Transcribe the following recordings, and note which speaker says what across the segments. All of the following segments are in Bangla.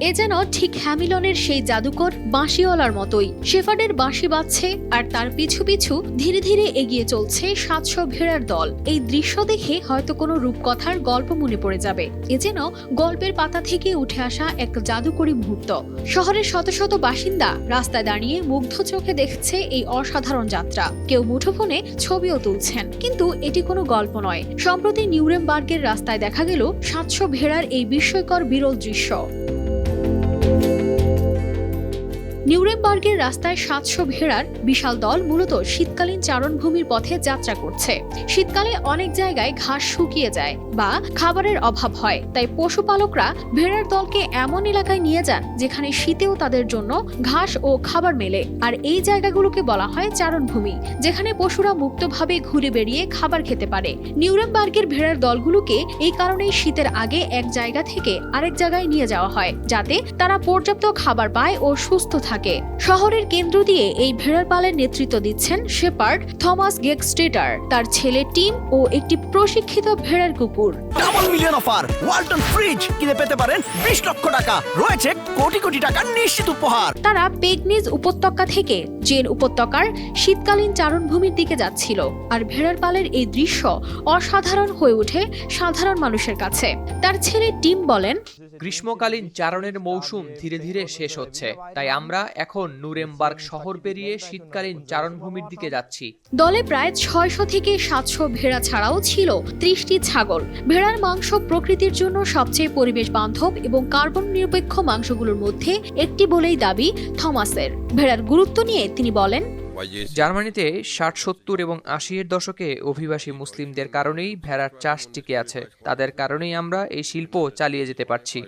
Speaker 1: এ যেন ঠিক হ্যামিলনের সেই জাদুকর বাঁশিওয়ালার মতোই। শেফার্ডের বাঁশি বাজছে আর তার পিছু পিছু ধীরে ধীরে এগিয়ে চলছে সাতশো ভেড়ার দল। এই দৃশ্য দেখে হয়তো কোনো রূপকথার গল্প মনে পড়ে যাবে। এ যেন গল্পের পাতা থেকে উঠে আসা এক জাদুকরী মুহূর্ত। শহরের শত শত বাসিন্দা রাস্তায় দাঁড়িয়ে মুগ্ধ চোখে দেখছে এই অসাধারণ যাত্রা। কেউ মুঠোফোনে ছবিও তুলছেন। কিন্তু এটি কোনো গল্প নয়। সম্প্রতি নিউরেমবার্গের রাস্তায় দেখা গেল সাতশো ভেড়ার এই বিস্ময়কর বিরল দৃশ্য। নিউরেমবার্গের রাস্তায় সাতশো ভেড়ার বিশাল দল মূলত শীতকালীন চারণভূমির পথে যাত্রা করছে। শীতকালে অনেক জায়গায় ঘাস শুকিয়ে যায় বা খাবারের অভাব হয়। তাই পশুপালকরা ভেড়ার দলকে এমন এলাকায় নিয়ে যান যেখানে শীতেও তাদের জন্য ঘাস ও খাবার মেলে। আর এই জায়গাগুলোকে বলা হয় চারণভূমি, যেখানে পশুরা মুক্তভাবে ঘুরে বেরিয়ে খাবার খেতে পারে। নিউরেমবার্গের ভেড়ার দলগুলোকে এই কারণেই শীতের আগে এক জায়গা থেকে আরেক জায়গায় নিয়ে যাওয়া হয়, যাতে তারা পর্যাপ্ত খাবার পায় ও সুস্থ থাকে। শহরের কেন্দ্র দিয়ে এই ভেড়ার পালের নেতৃত্ব দিচ্ছেন শেপার্ড থমাস গেকস্টেটার। তার ছেলে টিম ও একটি প্রশিক্ষিত ভেড়ার কুকুর।
Speaker 2: Double million offer Walton fridge কিনে পেতে পারেন বিশ লক্ষ টাকা। রয়েছে কোটি কোটি টাকার নিশ্চিত উপহার।
Speaker 1: তারা পেগনিজ উপত্যকা থেকে জেন উপত্যকার শীতকালীন চারণভূমির দিকে যাচ্ছিল আর ভেড়ার পালের এই দৃশ্য অসাধারণ হয়ে ওঠে সাধারণ মানুষের কাছে। তার ছেলে টিম বলেন
Speaker 3: গ্রীষ্মকালীন চারণের মৌসুম ধীরে ধীরে শেষ হচ্ছে। তাই আমরা এখন নুরেমবার্গ শহর পেরিয়ে শীতকালীন চারণভূমির দিকে যাচ্ছি।
Speaker 1: দলে প্রায় ছয়শো থেকে সাতশো ভেড়া ছাড়াও ছিল ত্রিশটি ছাগল। ভেড়ার মাংস প্রকৃতির জন্য সবচেয়ে পরিবেশ বান্ধব এবং কার্বন নিরপেক্ষ মাংসগুলোর মধ্যে একটি বলেই দাবি থমাসের। ভেড়ার গুরুত্ব নিয়ে তিনি বলেন
Speaker 3: জার্মানিতে ষাট সত্তর এবং আশি এর দশকে অভিবাসী মুসলিমদের কারণেই ভেড়ার চাষ টিকে আছে। তাদের কারণেই আমরা এই শিল্প চালিয়ে যেতে পারছি।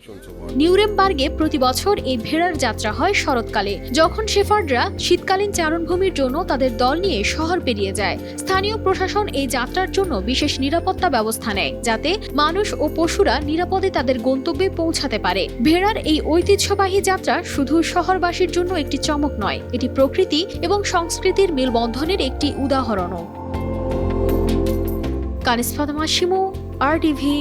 Speaker 1: নিউরেমবার্গে প্রতি বছর এই ভেড়ার যাত্রা হয় শরৎকালে। যখন শেফার্ডরা শীতকালীন চারণভূমির জন্য তাদের দল নিয়ে শহর পেরিয়ে যায় স্থানীয় প্রশাসন এই যাত্রার জন্য বিশেষ নিরাপত্তা ব্যবস্থা নেয় যাতে মানুষ ও পশুরা নিরাপদে তাদের গন্তব্যে পৌঁছাতে পারে। ভেড়ার এই ঐতিহ্যবাহী যাত্রা শুধু শহরবাসীর জন্য একটি চমক নয় এটি প্রকৃতি এবং সংস্কৃতির মেলবন্ধনের একটি উদাহরণও। Kaniz Fatema Shimu R TV